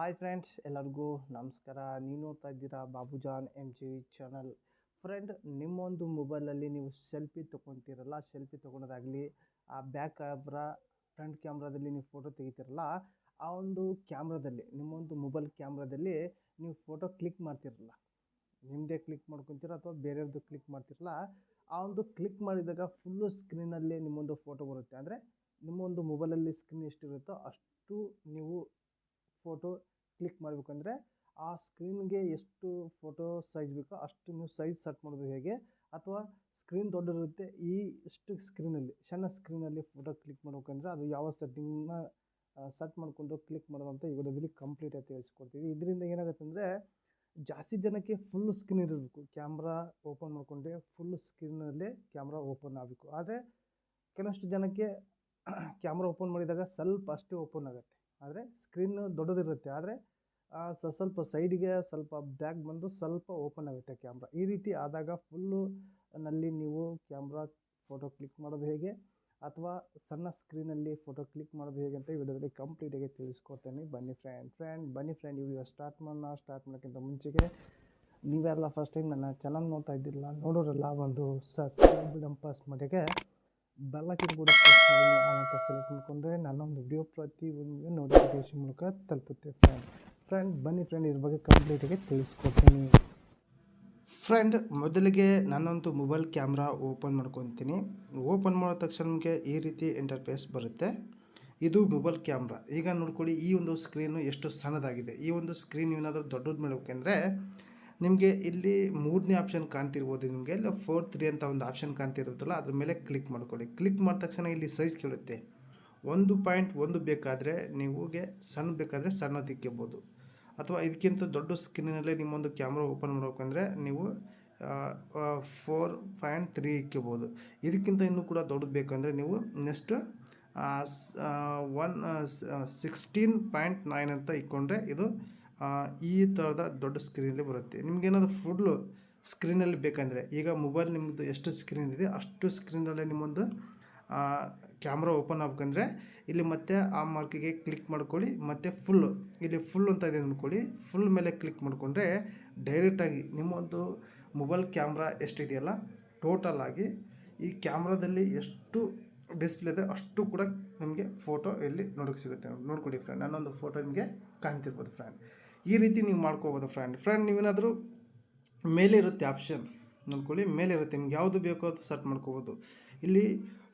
Hi friends ಎಲ್ಲರಿಗೂ ನಮಸ್ಕಾರ. ನೀವು ನೋಡ್ತಾ ಇದ್ದೀರಾ Babujan M G channel friend ನಿಮ್ಮೊಂದು ಮೊಬೈಲಲ್ಲಿ ನೀವು ಸೆಲ್ಫಿ ತೊಗೊತೀರಲ್ಲ ಸೆಲ್ಫಿ ತೊಗೊಳೋದಾಗಲಿ, ಆ ಬ್ಯಾಕ್ ಕ್ಯಾಮ್ರಾ ಫ್ರಂಟ್ ಕ್ಯಾಮ್ರಾದಲ್ಲಿ ನೀವು ಫೋಟೋ ತೆಗಿತೀರಲ್ಲ, ಆ ಒಂದು ಕ್ಯಾಮ್ರಾದಲ್ಲಿ ನಿಮ್ಮೊಂದು ಮೊಬೈಲ್ ಕ್ಯಾಮ್ರಾದಲ್ಲಿ ನೀವು ಫೋಟೋ ಕ್ಲಿಕ್ ಮಾಡ್ತಿರಲ್ಲ. ನಿಮ್ಮದೇ ಕ್ಲಿಕ್ ಮಾಡ್ಕೊತೀರ ಅಥವಾ ಬೇರೆಯವ್ರದ್ದು ಕ್ಲಿಕ್ ಮಾಡ್ತಿರಲ್ಲ, ಆ ಒಂದು ಕ್ಲಿಕ್ ಮಾಡಿದಾಗ ಫುಲ್ಲು ಸ್ಕ್ರೀನಲ್ಲಿ ನಿಮ್ಮೊಂದು ಫೋಟೋ ಬರುತ್ತೆ. ಅಂದರೆ ನಿಮ್ಮೊಂದು ಮೊಬೈಲಲ್ಲಿ ಸ್ಕ್ರೀನ್ ಎಷ್ಟಿರುತ್ತೋ ಅಷ್ಟು ನೀವು ಫೋಟೋ ಕ್ಲಿಕ್ ಮಾಡಬೇಕಂದ್ರೆ ಆ ಸ್ಕ್ರೀನ್ಗೆ ಎಷ್ಟು ಫೋಟೋ ಸೈಜ್ ಬೇಕೋ ಅಷ್ಟು ನೀವು ಸೈಜ್ ಸೆಟ್ ಮಾಡೋದು ಹೇಗೆ? ಅಥವಾ ಸ್ಕ್ರೀನ್ ದೊಡ್ಡದಿರುತ್ತೆ ಈ ಇಷ್ಟು ಸ್ಕ್ರೀನಲ್ಲಿ ಸಣ್ಣ ಸ್ಕ್ರೀನಲ್ಲಿ ಫೋಟೋ ಕ್ಲಿಕ್ ಮಾಡ್ಬೇಕಂದ್ರೆ ಅದು ಯಾವ ಸೆಟ್ಟಿಂಗ್ನ ಸೆಟ್ ಮಾಡಿಕೊಂಡು ಕ್ಲಿಕ್ ಮಾಡೋದಂತ ಈ ವಿಡಿಯೋದಲ್ಲಿ ಕಂಪ್ಲೀಟಾಗಿ ತಿಳಿಸ್ಕೊಡ್ತೀವಿ. ಇದರಿಂದ ಏನಾಗುತ್ತೆ ಅಂದರೆ ಜಾಸ್ತಿ ಜನಕ್ಕೆ ಫುಲ್ ಸ್ಕ್ರೀನ್ ಇರಬೇಕು. ಕ್ಯಾಮ್ರಾ ಓಪನ್ ಮಾಡಿಕೊಂಡ್ರೆ ಫುಲ್ ಸ್ಕ್ರೀನಲ್ಲಿ ಕ್ಯಾಮ್ರಾ ಓಪನ್ ಆಗಬೇಕು. ಆದರೆ ಕೆಲವಷ್ಟು ಜನಕ್ಕೆ ಕ್ಯಾಮ್ರಾ ಓಪನ್ ಮಾಡಿದಾಗ ಸ್ವಲ್ಪ ಅಷ್ಟೇ ಓಪನ್ ಆಗುತ್ತೆ. ಆದರೆ ಸ್ಕ್ರೀನ್ ದೊಡ್ಡದಿರುತ್ತೆ. ಆದರೆ ಸ್ವಲ್ಪ ಸೈಡಿಗೆ ಸ್ವಲ್ಪ ಬ್ಯಾಕ್ ಬಂದು ಸ್ವಲ್ಪ ಓಪನ್ ಆಗುತ್ತೆ ಕ್ಯಾಮ್ರಾ ಈ ರೀತಿ ಆದಾಗ ಫುಲ್ಲು ನಲ್ಲಿ ನೀವು ಕ್ಯಾಮ್ರಾ ಫೋಟೋ ಕ್ಲಿಕ್ ಮಾಡೋದು ಹೇಗೆ? ಅಥವಾ ಸಣ್ಣ ಸ್ಕ್ರೀನಲ್ಲಿ ಫೋಟೋ ಕ್ಲಿಕ್ ಮಾಡೋದು ಹೇಗೆ ಅಂತ ವಿಡಿಯೋದಲ್ಲಿ ಕಂಪ್ಲೀಟಾಗಿ ತಿಳಿಸ್ಕೊಡ್ತೇನೆ. ಬನ್ನಿ ಫ್ರೆಂಡ್ ಫ್ರೆಂಡ್ ಬನ್ನಿ ಫ್ರೆಂಡ್ ವಿಡಿಯೋ ಸ್ಟಾರ್ಟ್ ಮಾಡೋಣ ಸ್ಟಾರ್ಟ್ ಮಾಡೋಕ್ಕಿಂತ ಮುಂಚೆಗೆ ನೀವೆಲ್ಲ ಫಸ್ಟ್ ಟೈಮ್ ನನ್ನ ಚಾನಲ್ ನೋಡ್ತಾ ಇದ್ದಿರಲ್ಲ, ನೋಡೋರೆಲ್ಲ ಒಂದು ಸಬ್ಸ್ಕ್ರೈಬ್ ನಂಬರ್ಸ್ ಮಟ್ಟಿಗೆ ಬೆಲ್ಲಕ್ಕಿನ ಕೂಡ ಅಂತ ಸೆಲೆಕ್ಟ್ ಮಾಡಿಕೊಂಡ್ರೆ ನನ್ನೊಂದು ವಿಡಿಯೋ ಪ್ರತಿ ಒಂದು ನೋಟಿಫಿಕೇಶನ್ ಮೂಲಕ ತಲುಪುತ್ತೆ ಫ್ರೆಂಡ್ ಫ್ರೆಂಡ್ ಬನ್ನಿ ಫ್ರೆಂಡ್ ಇದ್ರ ಬಗ್ಗೆ ಕಂಪ್ಲೀಟಾಗಿ ತಿಳಿಸ್ಕೊಡ್ತೀನಿ. ಫ್ರೆಂಡ್ ಮೊದಲಿಗೆ ನಾನೊಂದು ಮೊಬೈಲ್ ಕ್ಯಾಮ್ರಾ ಓಪನ್ ಮಾಡ್ಕೊತೀನಿ. ಓಪನ್ ಮಾಡೋ ತಕ್ಷಣ ನಮಗೆ ಈ ರೀತಿ ಇಂಟರ್ಫೇಸ್ ಬರುತ್ತೆ. ಇದು ಮೊಬೈಲ್ ಕ್ಯಾಮ್ರಾ ಈಗ ನೋಡ್ಕೊಳ್ಳಿ, ಈ ಒಂದು ಸ್ಕ್ರೀನು ಎಷ್ಟು ಸಣ್ಣದಾಗಿದೆ. ಈ ಒಂದು ಸ್ಕ್ರೀನ್ ಏನಾದರೂ ದೊಡ್ಡದು ಮಾಡಬೇಕಂದ್ರೆ ನಿಮಗೆ ಇಲ್ಲಿ ಮೂರನೇ ಆಪ್ಷನ್ ಕಾಣ್ತಿರ್ಬೋದು ನಿಮಗೆ, ಇಲ್ಲ ಫೋರ್ ತ್ರೀ ಅಂತ ಒಂದು ಆಪ್ಷನ್ ಕಾಣ್ತಿರುತ್ತಲ್ಲ, ಅದ್ರ ಮೇಲೆ ಕ್ಲಿಕ್ ಮಾಡ್ಕೊಳ್ಳಿ. ಕ್ಲಿಕ್ ಮಾಡಿದ ತಕ್ಷಣ ಇಲ್ಲಿ ಸೈಜ್ ಕೇಳುತ್ತೆ. ಒಂದು ಪಾಯಿಂಟ್ ಒಂದು ಬೇಕಾದರೆ ನೀವುಗೆ ಸಣ್ಣ ಬೇಕಾದರೆ ಸಣ್ಣದು ಇಕ್ಕೋಬೋದು. ಅಥವಾ ಇದಕ್ಕಿಂತ ದೊಡ್ಡ ಸ್ಕ್ರೀನಲ್ಲೇ ನಿಮ್ಮೊಂದು ಕ್ಯಾಮ್ರಾ ಓಪನ್ ಮಾಡ್ಬೇಕಂದ್ರೆ ನೀವು ಫೋರ್ ಪಾಯಿಂಟ್ ತ್ರೀ ಇಕ್ಕೋಬೋದು. ಇದಕ್ಕಿಂತ ಇನ್ನೂ ಕೂಡ ದೊಡ್ಡದು ಬೇಕಂದರೆ ನೀವು next one sixteen point nine ಅಂತ ಇಕ್ಕೊಂಡ್ರೆ ಇದು ಈ ಥರದ ದೊಡ್ಡ ಸ್ಕ್ರೀನಲ್ಲಿ ಬರುತ್ತೆ. ನಿಮಗೇನಾದ್ರು ಫುಲ್ಲು ಸ್ಕ್ರೀನಲ್ಲಿ ಬೇಕಂದರೆ, ಈಗ ಮೊಬೈಲ್ ನಿಮ್ಮದು ಎಷ್ಟು ಸ್ಕ್ರೀನ್ ಇದೆ, ಅಷ್ಟು ಸ್ಕ್ರೀನಲ್ಲೇ ನಿಮ್ಮೊಂದು ಕ್ಯಾಮ್ರಾ ಓಪನ್ ಆಗ್ಬೇಕಂದ್ರೆ ಇಲ್ಲಿ ಮತ್ತೆ ಆ ಮಾರ್ಕಿಗೆ ಕ್ಲಿಕ್ ಮಾಡ್ಕೊಳ್ಳಿ, ಮತ್ತು ಫುಲ್ಲು ಇಲ್ಲಿ ಫುಲ್ ಅಂತ ಇದೆ ಅಂದ್ಕೊಳ್ಳಿ ಫುಲ್ ಮೇಲೆ ಕ್ಲಿಕ್ ಮಾಡಿಕೊಂಡ್ರೆ ಡೈರೆಕ್ಟಾಗಿ ನಿಮ್ಮೊಂದು ಮೊಬೈಲ್ ಕ್ಯಾಮ್ರಾ ಎಷ್ಟಿದೆಯಲ್ಲ ಟೋಟಲ್ ಆಗಿ ಈ ಕ್ಯಾಮ್ರಾದಲ್ಲಿ ಎಷ್ಟು ಡಿಸ್ಪ್ಲೇ ಇದೆ ಅಷ್ಟು ಕೂಡ ನಿಮಗೆ ಫೋಟೋ ಇಲ್ಲಿ ನೋಡೋಕೆ ಸಿಗುತ್ತೆ. ನೋಡ್ಕೊಳ್ಳಿ ಫ್ರೆಂಡ್ ನನ್ನೊಂದು ಫೋಟೋ ನಿಮಗೆ ಕಾಣ್ತಿರ್ಬೋದು ಫ್ರೆಂಡ್ ಈ ರೀತಿ ನೀವು ಮಾಡ್ಕೋಬೋದು ಫ್ರೆಂಡ್ ಫ್ರೆಂಡ್ ನೀವೇನಾದರೂ ಮೇಲೆ ಇರುತ್ತೆ ಆಪ್ಷನ್ ನೋಡ್ಕೊಳ್ಳಿ ಮೇಲೆ ಇರುತ್ತೆ. ನಿಮ್ಗೆ ಯಾವುದು ಬೇಕೋ ಅದು ಸೆಟ್ ಮಾಡ್ಕೋಬೋದು. ಇಲ್ಲಿ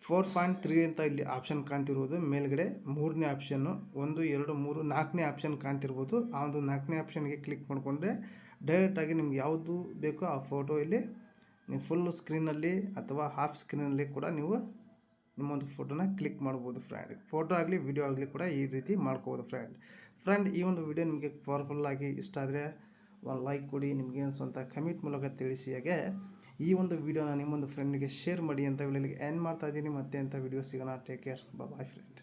ಫೋರ್ ಪಾಯಿಂಟ್ ತ್ರೀ ಅಂತ ಇಲ್ಲಿ ಆಪ್ಷನ್ ಕಾಣ್ತಿರ್ಬೋದು. ಮೇಲ್ಗಡೆ ಮೂರನೇ ಆಪ್ಷನ್ನು ಒಂದು, ಎರಡು, ಮೂರು, ನಾಲ್ಕನೇ ಆಪ್ಷನ್ ಕಾಣ್ತಿರ್ಬೋದು. ಆ ಒಂದು ನಾಲ್ಕನೇ ಆಪ್ಷನ್ಗೆ ಕ್ಲಿಕ್ ಮಾಡಿಕೊಂಡ್ರೆ ಡೈರೆಕ್ಟಾಗಿ ನಿಮ್ಗೆ ಯಾವುದು ಬೇಕೋ ಆ ಫೋಟೋ ಇಲ್ಲಿ ನೀವು ಫುಲ್ ಸ್ಕ್ರೀನಲ್ಲಿ ಅಥವಾ ಹಾಫ್ ಸ್ಕ್ರೀನಲ್ಲಿ ಕೂಡ ನೀವು ನಿಮ್ಮೊಂದು ಫೋಟೋನ ಕ್ಲಿಕ್ ಮಾಡ್ಬೋದು ಫ್ರೆಂಡ್. ಫೋಟೋ ಆಗಲಿ, ವಿಡಿಯೋ ಆಗಲಿ ಕೂಡ ಈ ರೀತಿ ಮಾಡ್ಕೋಬೋದು ಫ್ರೆಂಡ್. ಫ್ರೆಂಡ್, ಈ ಒಂದು ವಿಡಿಯೋ ನಿಮಗೆ ಪವರ್ಫುಲ್ಲಾಗಿ ಇಷ್ಟ ಆದರೆ ಒಂದು ಲೈಕ್ ಕೊಡಿ, ನಿಮಗೆ ಸ್ವಂತ ಕಮೆಂಟ್ ಮೂಲಕ ತಿಳಿಸಿ ಹಾಗೆ ಈ ಒಂದು ವಿಡಿಯೋನ ನಿಮ್ಮೊಂದು ಫ್ರೆಂಡಿಗೆ ಶೇರ್ ಮಾಡಿ ಅಂತ ಹೇಳಿ ಎಂಡ್ ಮಾಡ್ತಾ ಇದ್ದೀನಿ. ಮತ್ತೆ ಅಂತ ವಿಡಿಯೋ ಸಿಗೋಣ. Take care boy friend